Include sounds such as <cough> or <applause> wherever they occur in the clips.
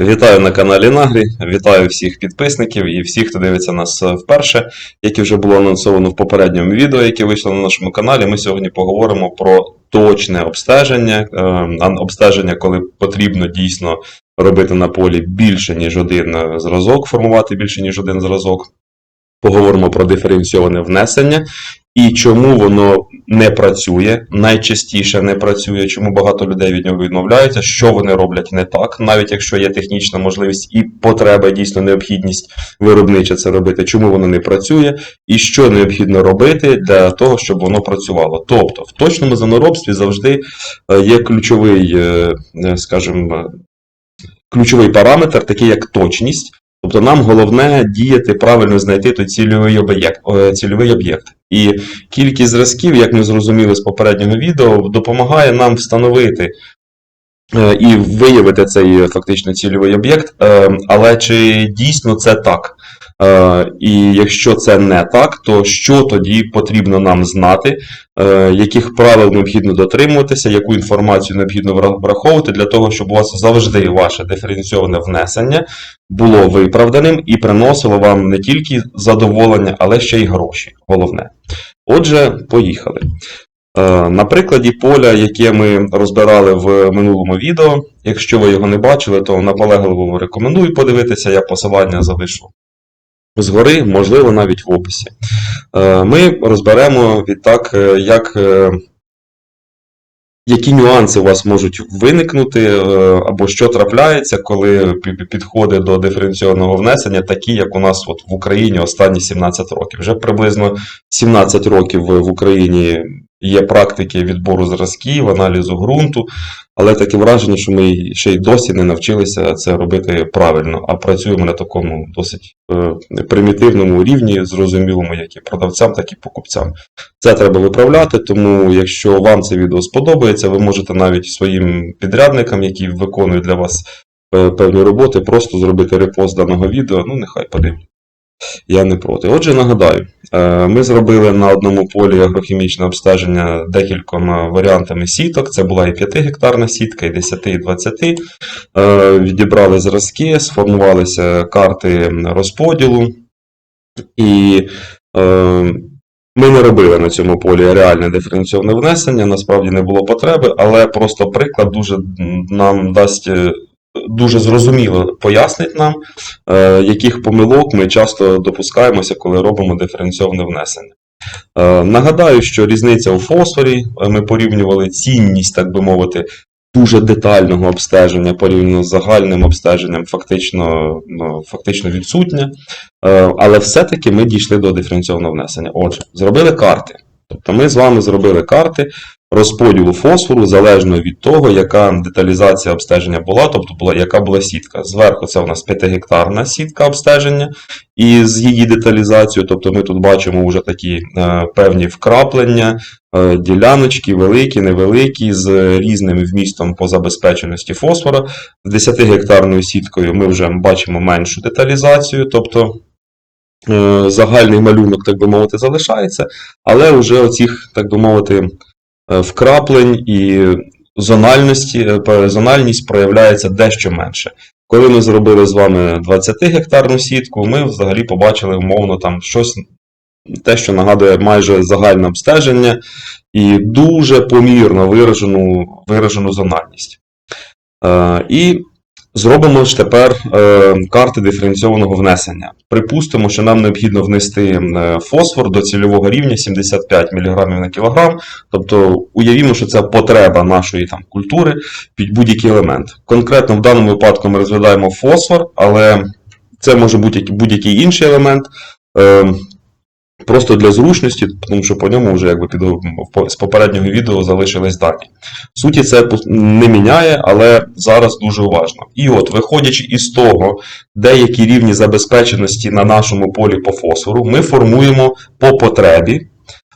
Вітаю на каналі Нагрі, вітаю всіх підписників і всіх, хто дивиться нас е, вперше. Як і вже було анонсовано в попередньому відео, яке вийшло на нашому каналі, ми сьогодні поговоримо про точне обстеження. е, Обстеження, коли потрібно дійсно робити на полі більше, ніж один е, зразок, формувати більше, ніж один зразок. Поговоримо про диференційоване внесення і чому воно не працює, найчастіше не працює, чому багато людей від нього відмовляються, що вони роблять не так, навіть якщо є технічна можливість і потреба, дійсно необхідність виробнича це робити, чому воно не працює, і що необхідно робити для того, щоб воно працювало. Тобто, в точному землеробстві завжди е, є ключовий, е, е, скажімо, ключовий параметр, такий як точність. Тобто нам головне діяти правильно знайти той цільовий об'єкт. е, Цільовий об'єкт. І кількість зразків, як ми зрозуміли з попереднього відео, допомагає нам встановити е, і виявити цей фактично цільовий об'єкт. Е, Але чи дійсно це так? І якщо це не так, то що тоді потрібно нам знати, яких правил необхідно дотримуватися, яку інформацію необхідно враховувати для того, щоб у вас завжди ваше диференційоване внесення було виправданим і приносило вам не тільки задоволення, але ще й гроші. Головне. Отже, поїхали. Е, На прикладі поля, яке ми розбирали в минулому відео. Якщо ви його не бачили, то наполегливо рекомендую подивитися, я посилання залишу згори, можливо, навіть в описі. Е, Ми розберемо відтак, е, як, е, які нюанси у вас можуть виникнути, або що трапляється, коли пі- пі- підходи до диференційованого внесення, такі, як у нас от в Україні останні 17 років. Вже приблизно 17 років в Україні є практики відбору зразків, аналізу ґрунту, але таке враження, що ми ще й досі не навчилися це робити правильно, а працюємо на такому досить е, примітивному рівні, зрозумілому як і продавцям, так і покупцям. Це треба виправляти, тому якщо вам це відео сподобається, ви можете навіть своїм підрядникам, які виконують для вас е, певні роботи, просто зробити репост даного відео, ну нехай подивляться. Я не проти. Отже, нагадаю, е, ми зробили на одному полі агрохімічне обстеження декількома варіантами сіток. Це була і 5-гектарна сітка, і 10, і 20. Е, Відібрали зразки, сформувалися карти розподілу. І е, ми не робили на цьому полі реальне диференційоване внесення, насправді не було потреби, але просто приклад дуже нам дасть. Дуже зрозуміло пояснить нам, е, яких помилок ми часто допускаємося, коли робимо диференційоване внесення. Е, Нагадаю, що різниця у фосфорі, е, ми порівнювали цінність, так би мовити, дуже детального обстеження порівняно з загальним обстеженням, фактично, ну, фактично відсутня. Але все-таки ми дійшли до диференційованого внесення. Отже, зробили карти. Тобто ми з вами зробили карти розподілу фосфору залежно від того, яка деталізація обстеження була, тобто була, яка була сітка. Зверху це у нас 5-гектарна сітка обстеження, і з її деталізацією, тобто ми тут бачимо вже такі е, певні вкраплення, е, діляночки, великі, невеликі, з різним вмістом по забезпеченості фосфора. З 10-гектарною сіткою ми вже бачимо меншу деталізацію, тобто загальний малюнок, так би мовити, залишається, але вже оцих, так би мовити, е, вкраплень і зональності, е, зональність проявляється дещо менше. Коли ми зробили з вами 20-гектарну сітку, ми взагалі побачили умовно там щось, те, що нагадує майже загальне обстеження, і дуже помірно виражену, виражену зональність. Е, і зробимо ж тепер е, карти диференційованого внесення. Припустимо, що нам необхідно внести е, фосфор до цільового рівня 75 мг на кілограм. Тобто уявімо, що це потреба нашої там, культури під будь-який елемент. Конкретно в даному випадку ми розглядаємо фосфор, але це може бути будь-який інший елемент. Просто для зручності, тому що по ньому вже якби під, з попереднього відео залишились дані. Суті, це не міняє, але зараз дуже уважно. І от, виходячи із того, деякі рівні забезпеченості на нашому полі по фосфору, ми формуємо по потребі,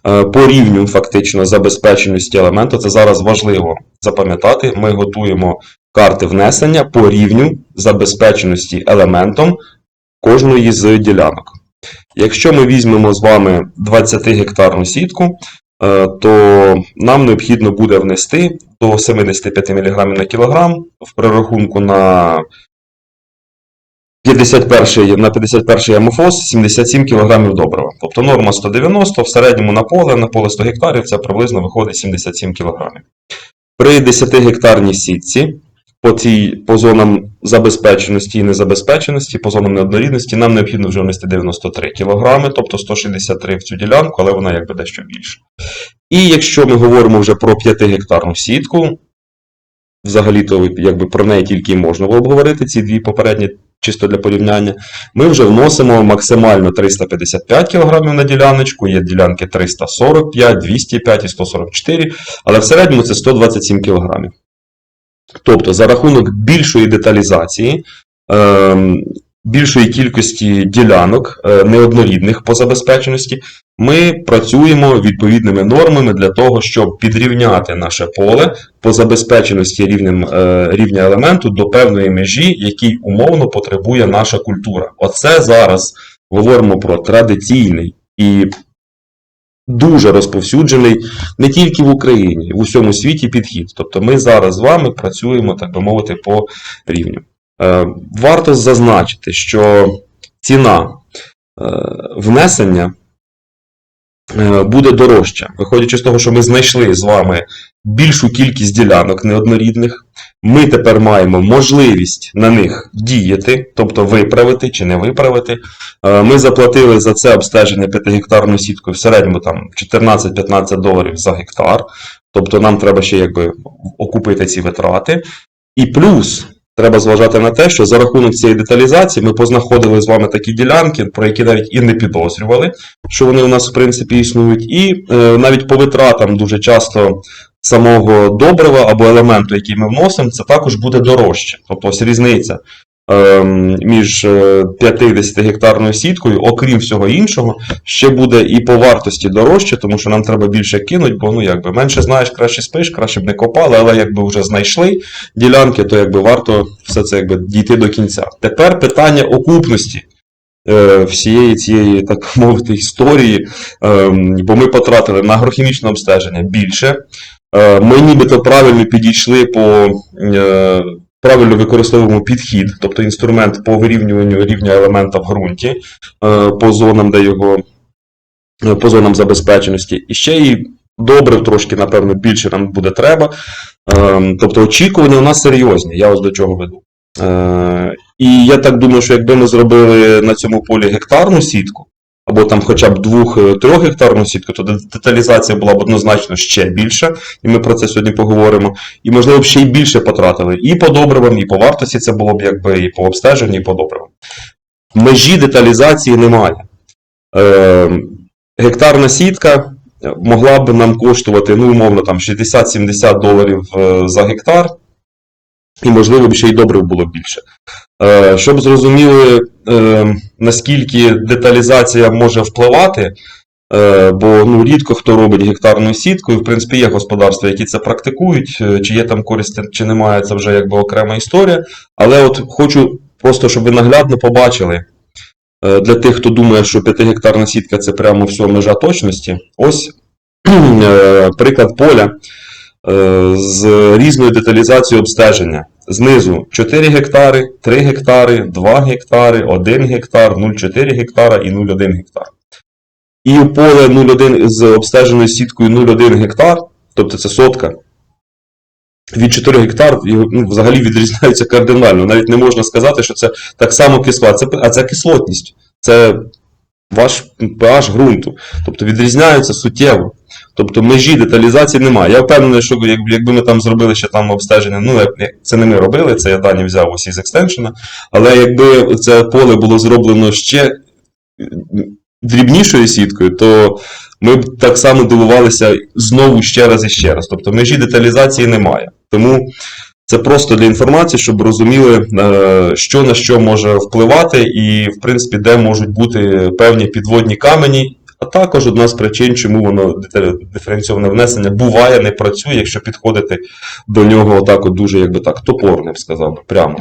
е, по рівню фактично забезпеченості елементу. Це зараз важливо запам'ятати. Ми готуємо карти внесення по рівню забезпеченості елементом кожної з ділянок. Якщо ми візьмемо з вами 20-гектарну сітку, е, то нам необхідно буде внести до 75 мг на кілограм в перерахунку на 51 на 51 амофос 77 кг добрива. Тобто норма 190, в середньому на поле, на поле 100 гектарів це приблизно виходить 77 кг. При 10 гектарній сітці по, цій, по зонам забезпеченості і незабезпеченості, по зонам неоднорідності, нам необхідно вже внести 93 кг, тобто 163 в цю ділянку, але вона якби дещо більше. І якщо ми говоримо вже про 5 гектарну сітку, взагалі-то якби про неї тільки можна було б говорити, ці дві попередні чисто для порівняння, ми вже вносимо максимально 355 кг на діляночку, є ділянки 345, 205 і 144, але в середньому це 127 кг. Тобто, за рахунок більшої деталізації, ем, більшої кількості ділянок е, неоднорідних по забезпеченості, ми працюємо відповідними нормами для того, щоб підрівняти наше поле по забезпеченості рівнем, е, рівня елементу до певної межі, який умовно потребує наша культура. Оце зараз говоримо про традиційний і дуже розповсюджений не тільки в Україні, в усьому світі підхід. Тобто ми зараз з вами працюємо, так би мовити, по рівню. Е, Варто зазначити, що ціна е, внесення е, буде дорожча, виходячи з того, що ми знайшли з вами більшу кількість ділянок неоднорідних. Ми тепер маємо можливість на них діяти, тобто виправити чи не виправити. Е, Ми заплатили за це обстеження 5-гектарною сіткою в середньому там 14-15 доларів за гектар. Тобто нам треба ще якби окупити ці витрати. І плюс треба зважати на те, що за рахунок цієї деталізації ми познаходили з вами такі ділянки, про які навіть і не підозрювали, що вони у нас в принципі існують. І е, навіть по витратам дуже часто самого добрива або елементу, який ми вносимо, це також буде дорожче. Тобто ось різниця ем, між е, 50 гектарною сіткою, окрім всього іншого, ще буде і по вартості дорожче, тому що нам треба більше кинути, бо ну якби менше знаєш, краще спиш, краще б не копали, але якби вже знайшли ділянки, то якби варто все це якби дійти до кінця. Тепер питання окупності. е, Всієї цієї, так мовити, історії, ем, бо ми потратили на агрохімічне обстеження більше. Е, Ми нібито правильно підійшли по е, правильно використовуємо підхід, тобто інструмент по вирівнюванню рівня елемента в ґрунті е, по зонам, де його по зонам забезпеченості. І ще і добрив трошки, напевно, більше нам буде треба. Тобто очікування у нас серйозні, я ось до чого веду. І я так думаю, що якби ми зробили на цьому полі гектарну сітку, або там хоча б двох-трьох гектарну сітку, то деталізація була б однозначно ще більша, і ми про це сьогодні поговоримо. І, можливо, ще й більше потратили і по добривам, і по вартості це було б якби і по обстеженню, і по добривам. Межі деталізації немає. Е, гектарна сітка могла б нам коштувати, ну, умовно, там 60-70 доларів е, за гектар, і, можливо, б ще й добрив було більше. Е, Щоб зрозуміли, е, наскільки деталізація може впливати, е, бо ну, рідко хто робить гектарну сітку, і в принципі є господарства, які це практикують, чи є там користь, чи немає, це вже якби окрема історія. Але от хочу просто, щоб ви наглядно побачили. Для тих, хто думає, що 5-гектарна сітка це прямо все межа точності. Ось <clears throat> приклад поля з різною деталізацією обстеження. Знизу 4 гектари, 3 гектари, 2 гектари, 1 гектар, 0,4 гектара і 0,1 гектар. І поле 0,1 з обстеженою сіткою 0,1 гектар, тобто це сотка, від 4 гектар ну, взагалі відрізняються кардинально. Навіть не можна сказати, що це так само кисла, а це кислотність. Це ваш pH ґрунту. Тобто відрізняються суттєво. Тобто межі деталізації немає. Я впевнений, що якби, ми там зробили ще там обстеження, ну це не ми робили, це я дані взяв ось із екстеншена, але якби це поле було зроблено ще дрібнішою сіткою, то ми б так само дивувалися знову ще раз і ще раз. Тобто межі деталізації немає. Тому це просто для інформації, щоб розуміли, е, що на що може впливати, і, в принципі, де можуть бути певні підводні камені. А також одна з причин, чому воно диференційоване внесення буває, не працює, якщо підходити до нього отак от дуже, якби так, топорно, я б сказав, би, прямо.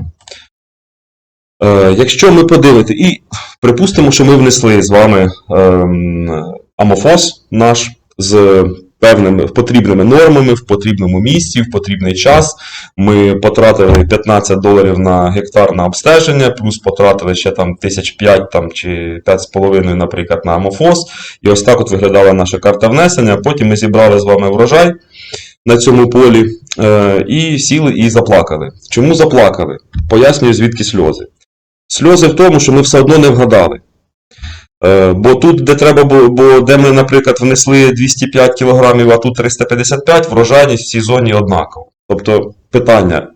Е, якщо ми подивити, і припустимо, що ми внесли з вами ем, амофос наш з певними потрібними нормами, в потрібному місці, в потрібний час. Ми потратили 15 доларів на гектар на обстеження, плюс потратили ще там тисяч 5 там, чи 5,5, наприклад, на амофос. І ось так от виглядала наша карта внесення. Потім ми зібрали з вами врожай на цьому полі е, і сіли і заплакали. Чому заплакали? Пояснюю, звідки сльози. Сльози в тому, що ми все одно не вгадали. Е, Бо тут, де треба бо де ми, наприклад, внесли 205 кг, а тут 355, врожайність в цій зоні однакова. Тобто питання.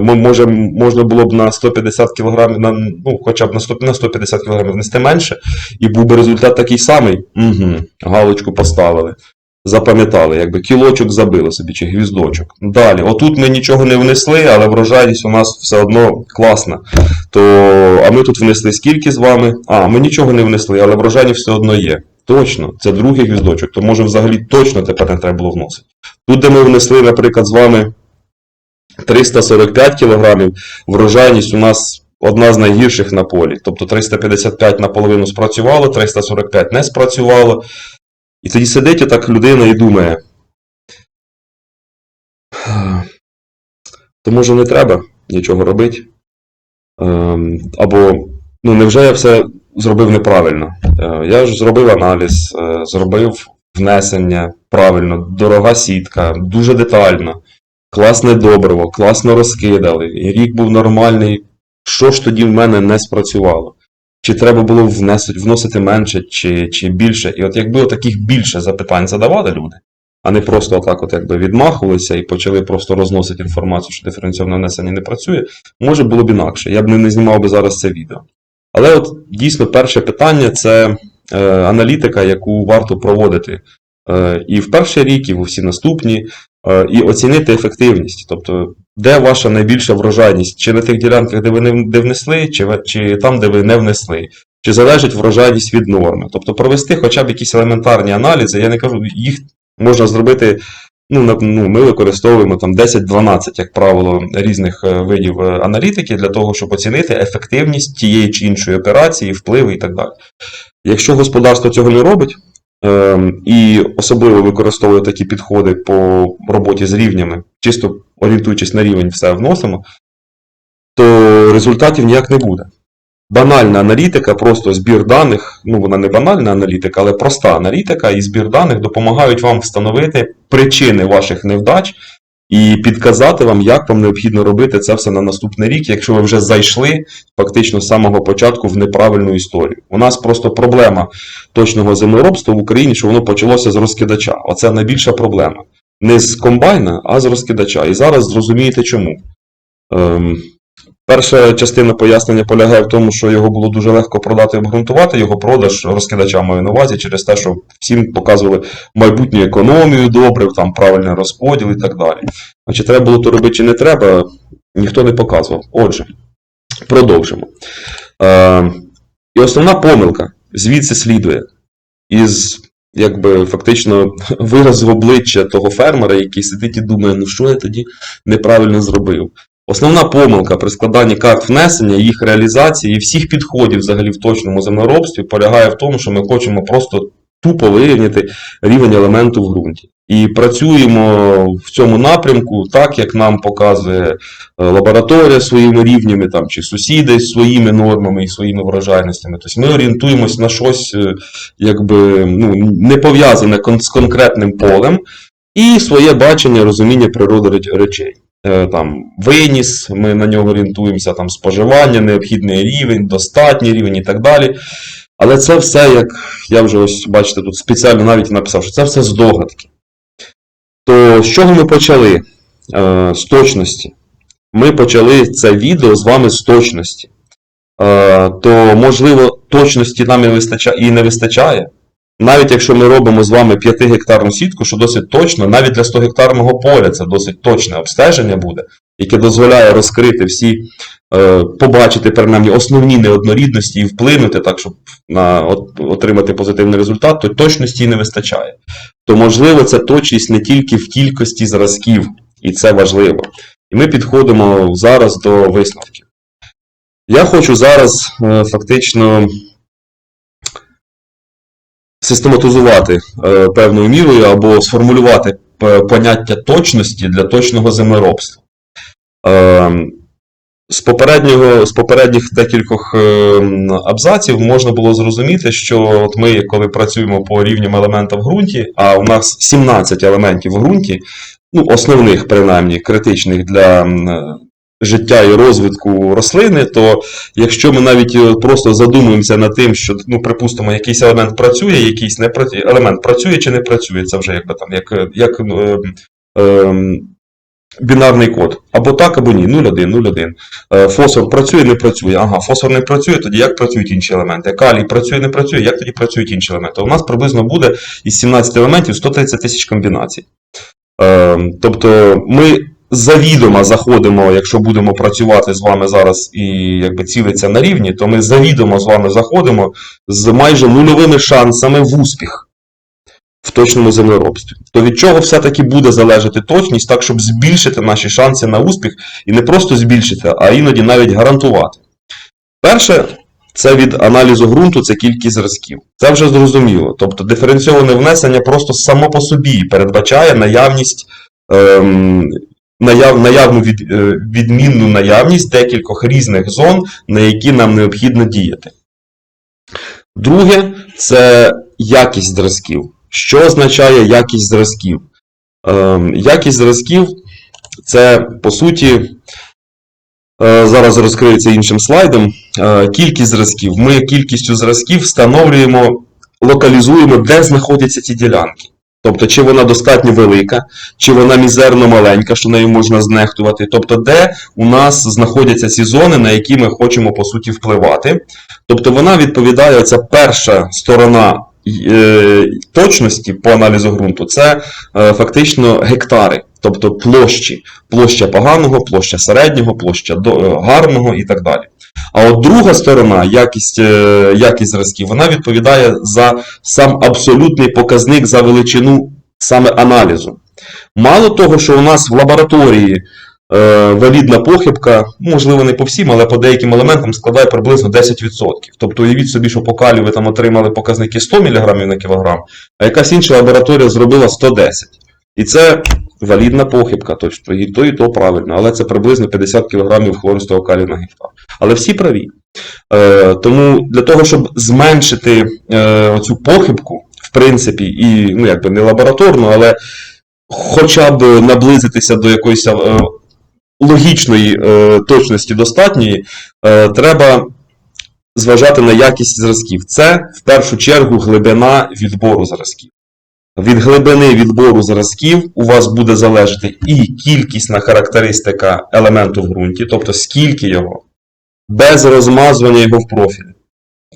Ми можем, можна було б на 150 кг, на, ну, хоча б на 100, на 150 кг внести менше, і був би результат такий самий. Угу, галочку поставили. Запам'ятали, якби кілочок забили собі чи гвіздочок. Далі, отут ми нічого не внесли, але врожайність у нас все одно класна. То, а ми тут внесли скільки з вами? А, ми нічого не внесли, але врожайність все одно є. Точно, це другий гвіздочок, то може взагалі точно тепер не треба було вносити. Тут, де ми внесли, наприклад, з вами 345 кг, врожайність у нас одна з найгірших на полі. Тобто 355 наполовину спрацювало, 345 не спрацювало. І тоді сидить отак людина і думає. То може не треба нічого робити. Ем, або, ну, невже я все зробив неправильно? Е, я ж зробив аналіз, е, зробив внесення правильно, дорога сітка, дуже детально, класне добриво, класно розкидали, рік був нормальний. Що ж тоді в мене не спрацювало? Чи треба було внесити, вносити менше, чи, чи більше? І от якби таких більше запитань задавали люди, а не просто отак от якби відмахувалися і почали просто розносити інформацію, що диференційне внесення не працює, може було б інакше. Я б не, знімав би зараз це відео. Але от дійсно перше питання це е, аналітика, яку варто проводити е, і в перший рік, і в усі наступні, і оцінити ефективність. Тобто, де ваша найбільша врожайність? Чи на тих ділянках, де ви не де внесли, чи, чи там, де ви не внесли? Чи залежить врожайність від норми? Тобто провести хоча б якісь елементарні аналізи, я не кажу, їх можна зробити. Ну, ну, ми використовуємо там 10-12, як правило, різних е, видів е, аналітики для того, щоб оцінити ефективність тієї чи іншої операції, впливи і так далі. Якщо господарство цього не робить, і особливо використовую такі підходи по роботі з рівнями, чисто орієнтуючись на рівень, все вносимо, то результатів ніяк не буде. Банальна аналітика, просто збір даних, ну вона не банальна аналітика, але проста аналітика і збір даних допомагають вам встановити причини ваших невдач і підказати вам, як вам необхідно робити це все на наступний рік, якщо ви вже зайшли фактично з самого початку в неправильну історію. У нас просто проблема точного землеробства в Україні, що воно почалося з розкидача. Оце найбільша проблема. Не з комбайна, а з розкидача. І зараз зрозумієте чому. Ем, Перша частина пояснення полягає в тому, що його було дуже легко продати і обґрунтувати, його продаж розкидача маю на увазі через те, що всім показували майбутню економію добрив, там правильний розподіл і так далі. А треба було то робити, чи не треба, ніхто не показував. Отже, продовжимо. Е, і основна помилка звідси слідує із якби фактично виразу обличчя того фермера, який сидить і думає, ну що я тоді неправильно зробив. Основна помилка при складанні карт внесення, їх реалізації і всіх підходів взагалі в точному землеробстві полягає в тому, що ми хочемо просто тупо вирівняти рівень елементу в ґрунті. І працюємо в цьому напрямку так, як нам показує е, лабораторія своїми рівнями, там, чи сусіди своїми нормами і своїми врожайностями. Тобто ми орієнтуємось на щось е, якби, ну, не пов'язане з конкретним полем, і своє бачення, розуміння природи речей. Е, Там виніс, ми на нього орієнтуємося, там споживання, необхідний рівень, достатній рівень і так далі. Але це все, як я вже ось бачите, тут спеціально навіть написав, що це все здогадки. То з чого ми почали? Е, з точності. Ми почали це відео з вами з точності. Е, то, можливо, точності нам і не вистачає. Навіть якщо ми робимо з вами 5-гектарну сітку, що досить точно, навіть для 100-гектарного поля це досить точне обстеження буде, яке дозволяє розкрити всі, е, побачити принаймні основні неоднорідності і вплинути так, щоб на, от, отримати позитивний результат, то точності не вистачає. То можливо, ця точність не тільки в кількості зразків, і це важливо. І ми підходимо зараз до висновків. Я хочу зараз е, фактично систематизувати е, певною мірою або сформулювати поняття точності для точного землеробства. Е, з, попереднього, з попередніх декількох е, абзаців можна було зрозуміти, що от ми, коли працюємо по рівням елемента в ґрунті, а у нас 17 елементів в ґрунті, ну, основних, принаймні, критичних для е, життя і розвитку рослини, то якщо ми навіть е, просто задумуємося над тим, що, ну, припустимо, якийсь елемент працює, якийсь не працює, елемент працює чи не працює, це вже якби там, як, е, як е, е, бінарний код. Або так, або ні. 0,1, 0,1. Е, Фосфор працює, не працює. Ага, фосфор не працює, тоді як працюють інші елементи? Калій працює, не працює, як тоді працюють інші елементи? У нас приблизно буде із 17 елементів 130 тисяч комбінацій. Е, Тобто ми завідомо заходимо, якщо будемо працювати з вами зараз і якби цілиться на рівні, то ми завідомо з вами заходимо з майже нульовими шансами в успіх в точному землеробстві. То від чого все-таки буде залежати точність, так, щоб збільшити наші шанси на успіх, і не просто збільшити, а іноді навіть гарантувати. Перше, це від аналізу ґрунту, це кількість зразків. Це вже зрозуміло. Тобто диференційоване внесення просто само по собі передбачає наявність, ем, наяв, наявну від, е, відмінну наявність декількох різних зон, на які нам необхідно діяти. Друге, це якість зразків. Що означає якість зразків? Ем, якість зразків це, по суті, е, зараз розкриється іншим слайдом. Е, кількість зразків. Ми кількістю зразків встановлюємо, локалізуємо, де знаходяться ці ділянки. Тобто, чи вона достатньо велика, чи вона мізерно маленька, що нею можна знехтувати. Тобто, де у нас знаходяться ці зони, на які ми хочемо по суті впливати. Тобто, вона відповідає, ця перша сторона е, точності по аналізу ґрунту, це е, фактично гектари, тобто площі. Площа поганого, площа середнього, площа е, гарного і так далі. А от друга сторона, якість, е, якість зразків, вона відповідає за сам абсолютний показник за величину саме аналізу. Мало того, що у нас в лабораторії е, валідна похибка, можливо, не по всім, але по деяким елементам складає приблизно 10%. Тобто уявіть собі, що по калію ви там отримали показники 100 мг на кілограм, а якась інша лабораторія зробила 110. І це валідна похибка, тобто і то, і то правильно, але це приблизно 50 кг хлористого калію на гектар. Але всі праві. Е, тому для того, щоб зменшити е, оцю похибку, в принципі, і ну, якби не лабораторну, але хоча б наблизитися до якоїсь е, логічної е, точності достатньої, е, треба зважати на якість зразків. Це в першу чергу глибина відбору зразків. Від глибини відбору зразків у вас буде залежати і кількісна характеристика елементу в ґрунті, тобто скільки його, без розмазування його в профілі.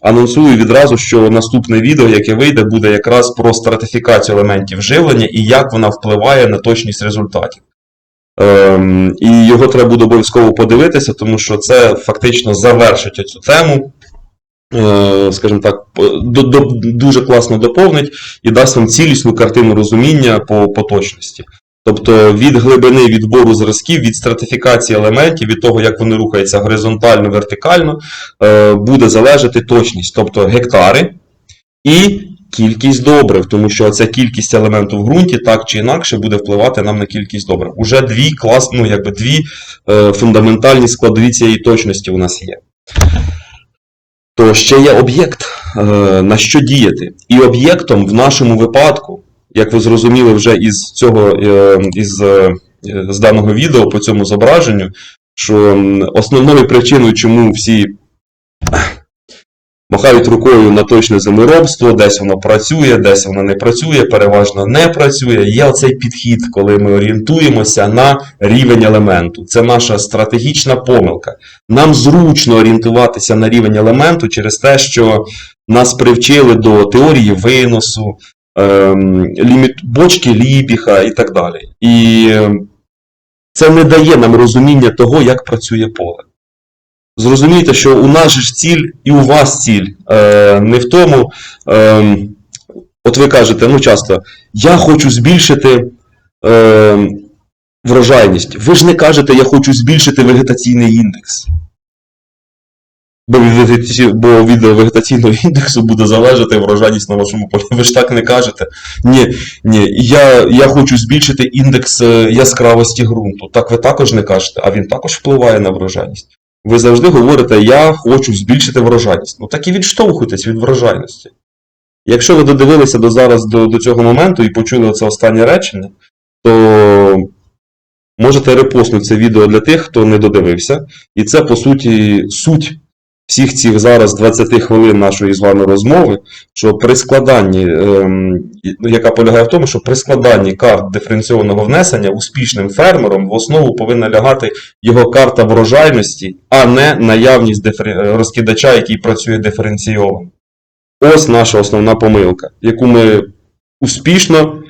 Анонсую відразу, що наступне відео, яке вийде, буде якраз про стратифікацію елементів живлення і як вона впливає на точність результатів. Ем, і його треба буде обов'язково подивитися, тому що це фактично завершить цю тему. Е, скажімо так, дуже класно доповнить і дасть вам цілісну картину розуміння по, по точності. Тобто від глибини відбору зразків, від стратифікації елементів, від того, як вони рухаються горизонтально, вертикально, е, буде залежати точність, тобто гектари і кількість добрив, тому що ця кількість елементів в ґрунті так чи інакше буде впливати нам на кількість добрив. Уже дві клас, ну, якби дві е, фундаментальні складові цієї точності у нас є. То ще є об'єкт, е, на що діяти. І об'єктом в нашому випадку, як ви зрозуміли вже із цього е, із, е, з даного відео по цьому зображенню, що основною причиною, чому всі махають рукою на точне землеробство, десь воно працює, десь воно не працює, переважно не працює. Є оцей підхід, коли ми орієнтуємося на рівень елементу. Це наша стратегічна помилка. Нам зручно орієнтуватися на рівень елементу через те, що нас привчили до теорії виносу, ем, ліміт, бочки Ліпіха і так далі. І ем, це не дає нам розуміння того, як працює поле. Зрозумійте, що у нас ж ціль і у вас ціль е, не в тому, е, от ви кажете, ну часто, я хочу збільшити е, врожайність. Ви ж не кажете, я хочу збільшити вегетаційний індекс. Бо від, бо від вегетаційного індексу буде залежати врожайність на вашому полі. Ви ж так не кажете. Ні, ні, я, я хочу збільшити індекс е, яскравості ґрунту. Так ви також не кажете, а він також впливає на врожайність. Ви завжди говорите, я хочу збільшити врожайність. Ну так і відштовхуйтесь від врожайності. Якщо ви додивилися до зараз до, до цього моменту і почули це останнє речення, то можете репостнути це відео для тих, хто не додивився. І це, по суті, суть всіх цих зараз 20 хвилин нашої з вами розмови, що при складанні, ем, ну, яка полягає в тому, що при складанні карт диференційованого внесення успішним фермером в основу повинна лягати його карта врожайності, а не наявність е, розкидача, який працює диференційовано. Ось наша основна помилка, яку ми успішно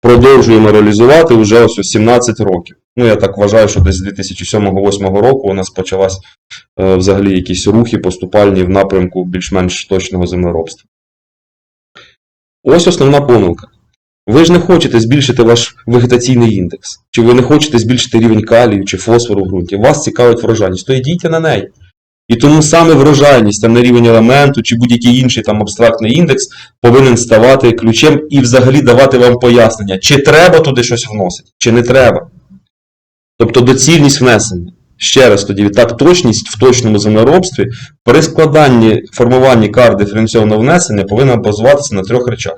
продовжуємо реалізувати вже ось 17 років. Ну, я так вважаю, що десь з 2007-2008 року у нас почалась е, взагалі якісь рухи поступальні в напрямку більш-менш точного землеробства. Ось основна помилка. Ви ж не хочете збільшити ваш вегетаційний індекс, чи ви не хочете збільшити рівень калію чи фосфору в ґрунті. Вас цікавить врожайність, то йдіть на неї. І тому саме врожайність, там на рівень елементу чи будь-який інший там абстрактний індекс повинен ставати ключем і взагалі давати вам пояснення, чи треба туди щось вносити, чи не треба. Тобто доцільність внесення. Ще раз тоді, так, точність в точному землеробстві при складанні формуванні карт диференційного внесення повинна базуватися на трьох речах.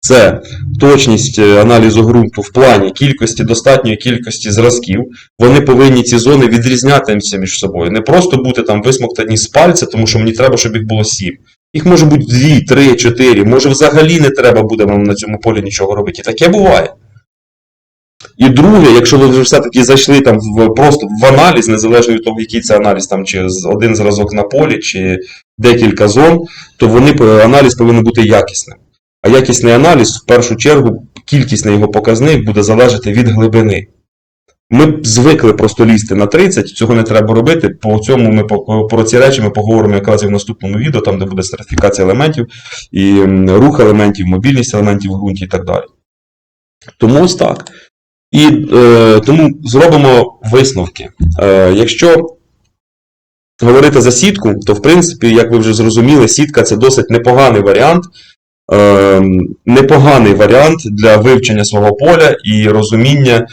Це точність е, аналізу ґрунту в плані кількості, достатньої кількості зразків. Вони повинні ці зони відрізнятися між собою. Не просто бути там висмоктані з пальця, тому що мені треба, щоб їх було сім. Їх може бути дві, три, чотири. Може взагалі не треба буде вам на цьому полі нічого робити. І таке буває. І друге, якщо ви вже все-таки зайшли там в, просто в аналіз, незалежно від того, який це аналіз, там, чи один зразок на полі, чи декілька зон, то вони, аналіз повинен бути якісним. А якісний аналіз, в першу чергу, кількісний його показник буде залежати від глибини. Ми звикли просто лізти на 30, цього не треба робити. По цьому ми про ці речі ми поговоримо якраз і в наступному відео, там де буде стратифікація елементів, і рух елементів, мобільність елементів в ґрунті і так далі. Тому ось так. І е, тому зробимо висновки. Е, якщо говорити за сітку, то в принципі, як ви вже зрозуміли, сітка це досить непоганий варіант. Е, непоганий варіант для вивчення свого поля і розуміння,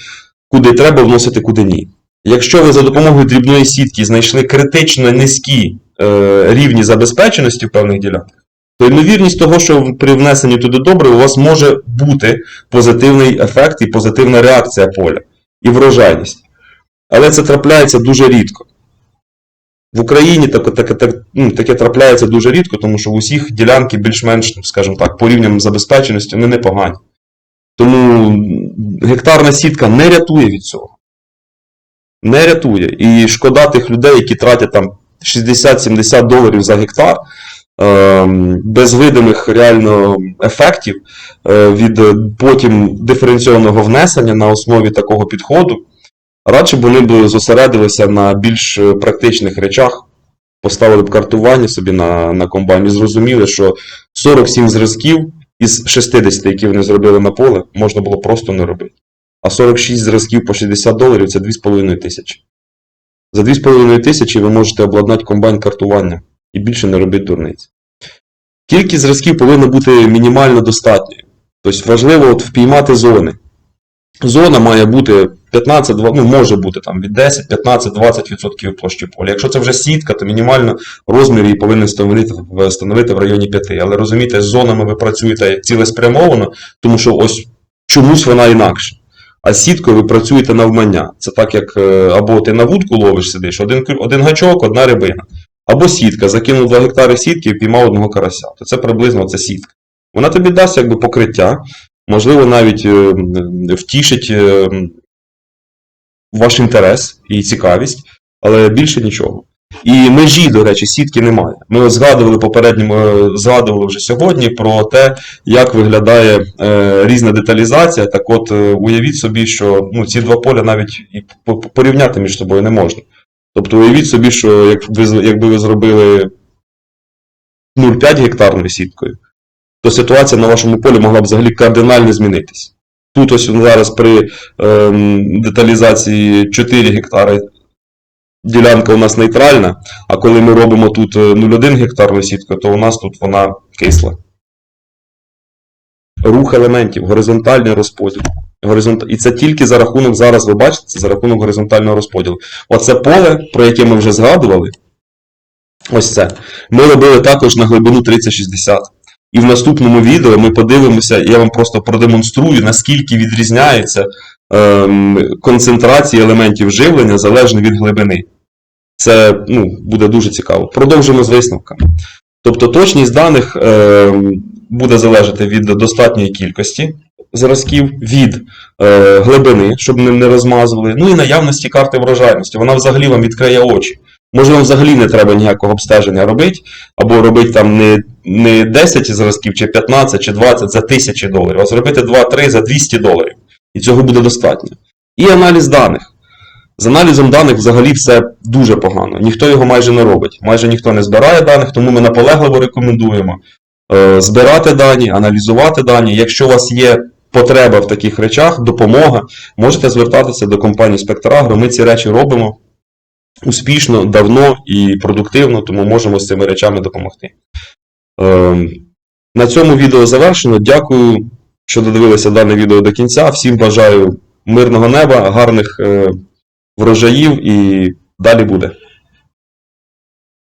куди треба вносити, куди ні. Якщо ви за допомогою дрібної сітки знайшли критично низькі е, рівні забезпеченості в певних ділянках, то ймовірність того, що при внесенні туди добре, у вас може бути позитивний ефект і позитивна реакція поля і врожайність. Але це трапляється дуже рідко. В Україні таке, таке, таке, ну, таке трапляється дуже рідко, тому що в усіх ділянки більш-менш, ну, скажімо так, по рівням забезпеченості вони непогані. Тому гектарна сітка не рятує від цього. Не рятує. І шкода тих людей, які тратять там 60-70 доларів за гектар, без видимих реально ефектів е, від е, потім диференційованого внесення на основі такого підходу, радше б вони б зосередилися на більш е, практичних речах, поставили б картування собі на, на комбайні, зрозуміли, що 47 зразків із 60, які вони зробили на поле, можна було просто не робити. А 46 зразків по 60 доларів це 2,5 тисячі. За 2,5 тисячі ви можете обладнати комбайн картування і більше не робити дурниць. Кількість зразків повинна бути мінімально достатньою. Тобто важливо от впіймати зони. Зона має бути 15, два- ну може бути там від 10, 15, 20% площі поля. Якщо це вже сітка, то мінімально розмір її повинен становити, становити в районі 5. Але розумієте, з зонами ви працюєте цілеспрямовано, тому що ось чомусь вона інакша. А з сіткою ви працюєте навмання. Це так, як е, або ти на вудку ловиш, сидиш, один, один гачок, одна рибина. Або сітка, закинув 2 гектари сітки і піймав одного карася. То це приблизно це сітка. Вона тобі дасть якби покриття, можливо, навіть е, втішить е, ваш інтерес і цікавість, але більше нічого. І межі, до речі, сітки немає. Ми згадували попередньо, е, згадували вже сьогодні про те, як виглядає е, різна деталізація. Так от, е, уявіть собі, що ну, ці два поля навіть і по- по- порівняти між собою не можна. Тобто уявіть собі, що як ви, якби ви зробили 0,5 гектарною сіткою, то ситуація на вашому полі могла б взагалі кардинально змінитись. Тут ось зараз при ем, деталізації 4 гектари ділянка у нас нейтральна, а коли ми робимо тут е, 0,1 гектарну сітку, то у нас тут вона кисла. Рух елементів, горизонтальний розподіл. Горизонт... І це тільки за рахунок, зараз ви бачите, це за рахунок горизонтального розподілу. Оце поле, про яке ми вже згадували, ось це. Ми робили також на глибину 30-60. І в наступному відео ми подивимося, я вам просто продемонструю, наскільки відрізняється ем, концентрація елементів живлення залежно від глибини. Це ну, буде дуже цікаво. Продовжимо з висновками. Тобто точність даних ем, буде залежати від достатньої кількості зразків, від е, глибини, щоб ми не розмазували, ну і наявності карти врожайності. Вона взагалі вам відкриє очі. Може, вам взагалі не треба ніякого обстеження робити, або робити там не, не 10 зразків, чи 15, чи 20 за 1000 доларів, а зробити 2-3 за 200 доларів. І цього буде достатньо. І аналіз даних. З аналізом даних взагалі все дуже погано. Ніхто його майже не робить. Майже ніхто не збирає даних, тому ми наполегливо рекомендуємо е, збирати дані, аналізувати дані. Якщо у вас є потреба в таких речах, допомога, можете звертатися до компанії Спектрагро. Ми ці речі робимо успішно, давно і продуктивно, тому можемо з цими речами допомогти. Е, на цьому відео завершено. Дякую, що додивилися дане відео до кінця. Всім бажаю мирного неба, гарних е, врожаїв і далі буде.